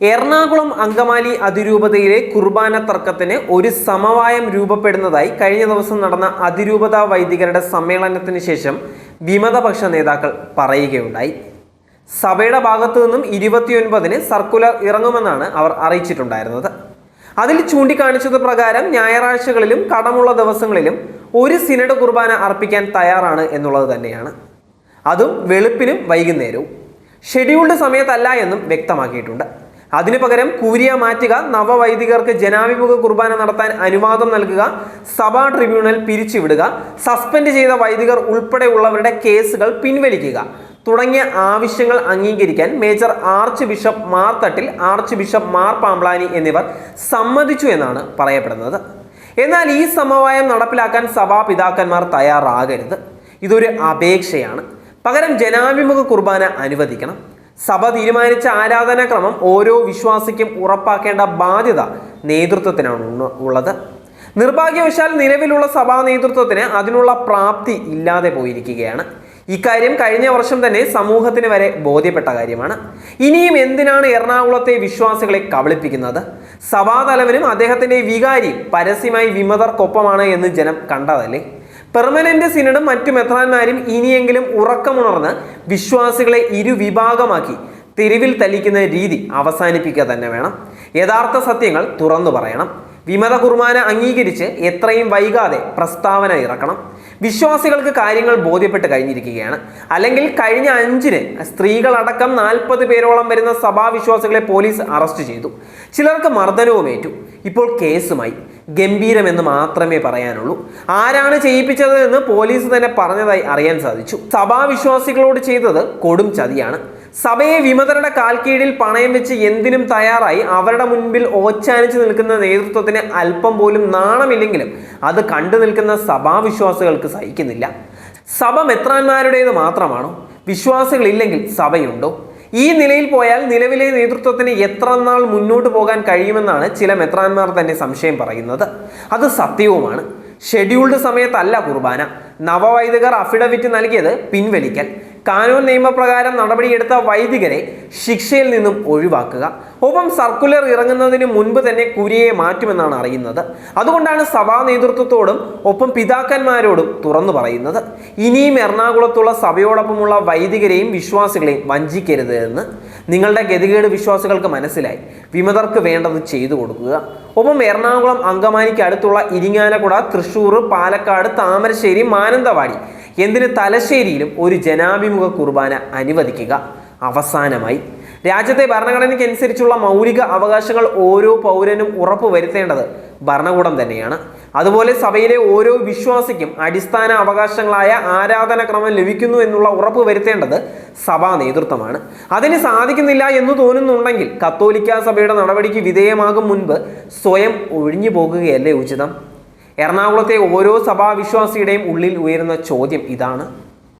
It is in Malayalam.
എറണാകുളം അങ്കമാലി അതിരൂപതയിലെ കുർബാന തർക്കത്തിന് ഒരു സമവായം രൂപപ്പെടുന്നതായി കഴിഞ്ഞ ദിവസം നടന്ന അതിരൂപത വൈദികരുടെ സമ്മേളനത്തിന് ശേഷം വിമതപക്ഷ നേതാക്കൾ പറയുകയുണ്ടായി. സഭയുടെ ഭാഗത്തു നിന്നും ഇരുപത്തിയൊൻപതിന് സർക്കുലർ ഇറങ്ങുമെന്നാണ് അവർ അറിയിച്ചിട്ടുണ്ടായിരുന്നത്. അതിൽ ചൂണ്ടിക്കാണിച്ചത് പ്രകാരം ഞായറാഴ്ചകളിലും കടമുള്ള ദിവസങ്ങളിലും ഒരു സിനഡ് കുർബാന അർപ്പിക്കാൻ തയ്യാറാണ് എന്നുള്ളത് തന്നെയാണ്. അതും വെളുപ്പിനും വൈകുന്നേരവും. ഷെഡ്യൂൾഡ് സമയത്തല്ല എന്നും വ്യക്തമാക്കിയിട്ടുണ്ട്. അതിനു പകരം കൂരിയ മാറ്റുക നവവൈദികർക്ക് ജനാഭിമുഖ കുർബാന നടത്താൻ അനുവാദം നൽകുക സഭാ ട്രിബ്യൂണൽ പിരിച്ചുവിടുക സസ്പെൻഡ് ചെയ്ത വൈദികർ ഉൾപ്പെടെയുള്ളവരുടെ കേസുകൾ പിൻവലിക്കുക. തുടങ്ങിയ ആവശ്യങ്ങൾ അംഗീകരിക്കാൻ major archbishop Mar Thattil archbishop Mar Pamplany എന്നിവർ സമ്മതിച്ചു എന്നാണ് പറയപ്പെടുന്നത്. എന്നാൽ ഈ സമവായം നടപ്പിലാക്കാൻ സഭാപിതാക്കന്മാർ തയ്യാറാകരുത്. ഇതൊരു അപേക്ഷയാണ്. പകരം ജനാഭിമുഖ കുർബാന അനുവദിക്കണം. സഭ തീരുമാനിച്ച ആരാധനാക്രമം ഓരോ വിശ്വാസിക്കും ഉറപ്പാക്കേണ്ട ബാധ്യത നേതൃത്വത്തിനാണ് ഉള്ള- ഉള്ളത്. നിർഭാഗ്യവശാൽ നിലവിലുള്ള സഭാ നേതൃത്വത്തിന് അതിനുള്ള പ്രാപ്തി ഇല്ലാതെ പോയിരിക്കുകയാണ്. ഇക്കാര്യം കഴിഞ്ഞ വർഷം തന്നെ സമൂഹത്തിന് വരെ ബോധ്യപ്പെട്ട കാര്യമാണ്. ഇനിയും എന്തിനാണ് എറണാകുളത്തെ വിശ്വാസികളെ കബളിപ്പിക്കുന്നത്? സഭാതലവനും അദ്ദേഹത്തിന്റെ വികാരിയും പരസ്യമായി വിമതർക്കൊപ്പമാണ് എന്ന് ജനം കണ്ടതല്ലേ? പെർമനന്റ് സിനഡും മറ്റു മെത്രാന്മാരും ഇനിയെങ്കിലും ഉറക്കമുണർന്ന് വിശ്വാസികളെ ഇരുവിഭാഗമാക്കി തെരുവിൽ തലിക്കുന്ന രീതി അവസാനിപ്പിക്കുക തന്നെ വേണം. യഥാർത്ഥ സത്യങ്ങൾ തുറന്നു പറയണം. വിമത കുർബാന അംഗീകരിച്ച് എത്രയും വൈകാതെ പ്രസ്താവന ഇറക്കണം. വിശ്വാസികൾക്ക് കാര്യങ്ങൾ ബോധ്യപ്പെട്ട് കഴിഞ്ഞിരിക്കുകയാണ്. അല്ലെങ്കിൽ കഴിഞ്ഞ അഞ്ചിന് സ്ത്രീകളടക്കം നാൽപ്പത് പേരോളം വരുന്ന സഭാവിശ്വാസികളെ പോലീസ് അറസ്റ്റ് ചെയ്തു. ചിലർക്ക് മർദ്ദനവുമേറ്റു ഇപ്പോൾ കേസുമായി. ഗംഭീരമെന്ന് മാത്രമേ പറയാനുള്ളൂ. ആരാണ് ചെയ്യിപ്പിച്ചത് എന്ന് പോലീസ് തന്നെ പറഞ്ഞതായി അറിയാൻ സാധിച്ചു. സഭാവിശ്വാസികളോട് ചെയ്തത് കൊടും ചതിയാണ്. സഭയെ വിമതരുടെ കാൽക്കീഴിൽ പണയം വെച്ച് എന്തിനും തയ്യാറായി അവരുടെ മുൻപിൽ ഓച്ചാനിച്ച് നിൽക്കുന്ന നേതൃത്വത്തിന് അല്പം പോലും നാണമില്ലെങ്കിലും അത് കണ്ടു നിൽക്കുന്ന സഭാവിശ്വാസികൾക്ക് സഹിക്കുന്നില്ല. സഭ മെത്രാന്മാരുടേത് മാത്രമാണോ? വിശ്വാസികളില്ലെങ്കിൽ സഭയുണ്ടോ? ഈ നിലയിൽ പോയാൽ നിലവിലെ നേതൃത്വത്തിന് എത്ര നാൾ മുന്നോട്ട് പോകാൻ കഴിയുമെന്നാണ് ചില മെത്രാന്മാർ തന്നെ സംശയം പറയുന്നത്. അത് സത്യവുമാണ്. ഷെഡ്യൂൾഡ് സമയത്തല്ല കുർബാന. നവവൈദികർ അഫിഡവിറ്റ് നൽകിയത് പിൻവലിക്കൽ. കാനൂൻ നിയമപ്രകാരം നടപടിയെടുത്ത വൈദികരെ ശിക്ഷയിൽ നിന്നും ഒഴിവാക്കുക. ഒപ്പം സർക്കുലർ ഇറങ്ങുന്നതിന് മുൻപ് തന്നെ കുരിയെ മാറ്റുമെന്നാണ് അറിയുന്നത്. അതുകൊണ്ടാണ് സഭാ നേതൃത്വത്തോടും ഒപ്പം പിതാക്കന്മാരോടും തുറന്നു പറയുന്നത്. ഇനിയും എറണാകുളത്തുള്ള സഭയോടൊപ്പമുള്ള വൈദികരെയും വിശ്വാസികളെയും വഞ്ചിക്കരുത് എന്ന്. നിങ്ങളുടെ ഗതികേട് വിശ്വാസികൾക്ക് മനസ്സിലായി. വിമതർക്ക് വേണ്ടത് ചെയ്തു കൊടുക്കുക. ഒപ്പം എറണാകുളം അങ്കമാലിക്ക് അടുത്തുള്ള ഇരിങ്ങാലക്കുട തൃശ്ശൂർ പാലക്കാട് താമരശ്ശേരി മാനന്തവാടി എന്തിന് തലശ്ശേരിയിലും ഒരു ജനാഭിമുഖ കുർബാന അനുവദിക്കുക? അവസാനമായി. രാജ്യത്തെ ഭരണഘടനയ്ക്ക് അനുസരിച്ചുള്ള മൗലിക അവകാശങ്ങൾ ഓരോ പൗരനും ഉറപ്പുവരുത്തേണ്ടത് ഭരണകൂടം തന്നെയാണ്. അതുപോലെ സഭയിലെ ഓരോ വിശ്വാസിക്കും അടിസ്ഥാന അവകാശങ്ങളായ ആരാധനക്രമം ലഭിക്കുന്നു എന്നുള്ള ഉറപ്പ് വരുത്തേണ്ടത് സഭാ നേതൃത്വമാണ്. അതിന് സാധിക്കുന്നില്ല എന്ന് തോന്നുന്നുണ്ടെങ്കിൽ കത്തോലിക്ക സഭയുടെ നടപടിക്ക് വിധേയമാകും മുൻപ് സ്വയം ഒഴിഞ്ഞു പോകുകയല്ലേ ഉചിതം? എറണാകുളത്തെ ഓരോ സഭാവിശ്വാസിയുടെയും ഉള്ളിൽ ഉയരുന്ന ചോദ്യം ഇതാണ്.